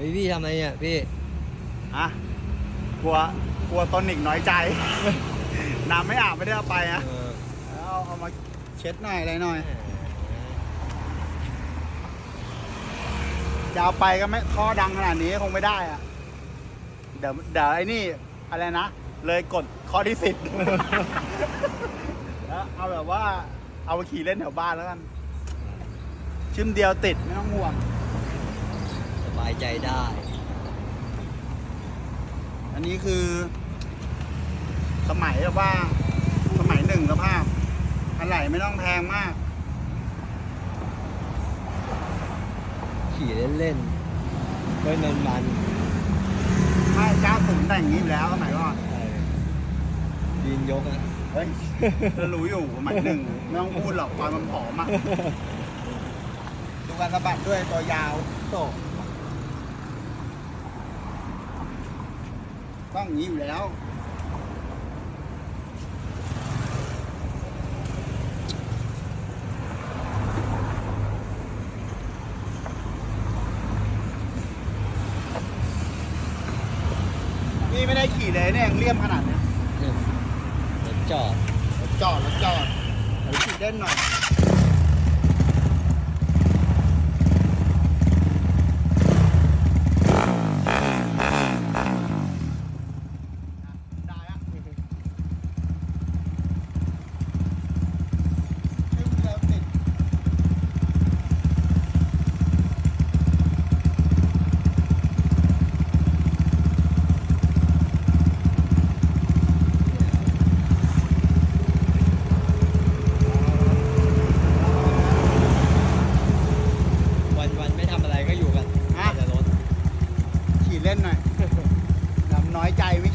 ฮ้ยพี่ทำอะไรเนี่ยพี่ อะกลัวกลัวตอนนิกน้อยใจ น้ำไม่อาบไม่ได้เอาไปอะเออแล้วเอามาเช็ดหน่อยอะไรหน่อยจะเอาไปก็ไม่ท่อดังขนาดนี้คงไม่ได้อะเดี๋ยวเดี๋ยวไอ้นี่อะไรนะ เลยกดข้อที่สิบ แล้วเอาแบบว่า เอาไปขี่เล่นแถวบ้านแล้วกัน ชิมเดียวติดไม่ต้องห่วงส บายใจได้ อันนี้คือ สมัยแบบว่า สมัยหนึ่งสภาพอะไรไม่ต้องแพงมาก ขี่เล่นๆไม่มันมันไม่เจ้าสูงแต่งอย่างนี้อยู่แล้วสมัยก่อนๆใช่ดินยกนะเฮ้ยก็รู้อยู่สมัยหนึ่งไม่ต้องพูดหรอกตอนมันผอมอะดูการสะบัดด้วยตัวยาวโต ต้องอย่างนี้อยู่แล้ว นี่ไม่ได้ขี่เลยเนี่ยยังเลี่ยมขนาดเนี้ยเนี่ยรถจอด รถจอดรถจอดเดี๋ยวขี่เล่นหน่อย ได้ละชื่อเดิมติด วันวันๆ ไม่ทำอะไรก็อยู่กันอะแต่รถ ขี่เล่นหน่อยน้ำน้อยใจไม่